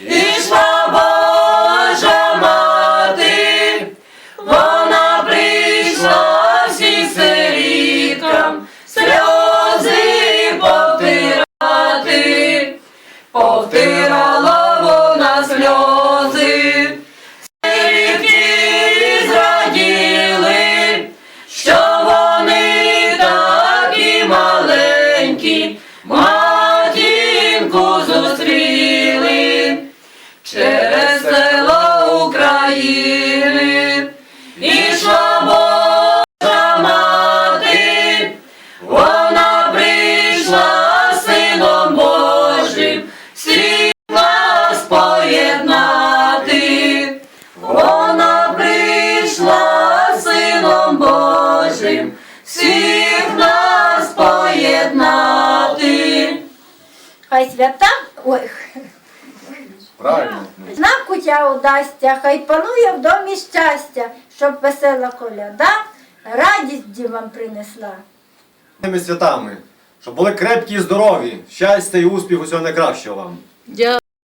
ішла Божа мати, вона прийшла всім сиріткам сльози повтирати, повтирала вона сльози. Сирітки зраділи, що вони такі маленькі, через село України. Ішла Божа мати, вона прийшла сином Божим, всіх нас. Вона прийшла сином Божим, всіх нас поєднати. Хай свята, ой, Правильно. нам кутя удасться, хай панує в домі щастя, щоб весела коляда радість дівам принесла. Тими святами, щоб були крепкі і здорові, щастя і успіх, усього найкращого вам.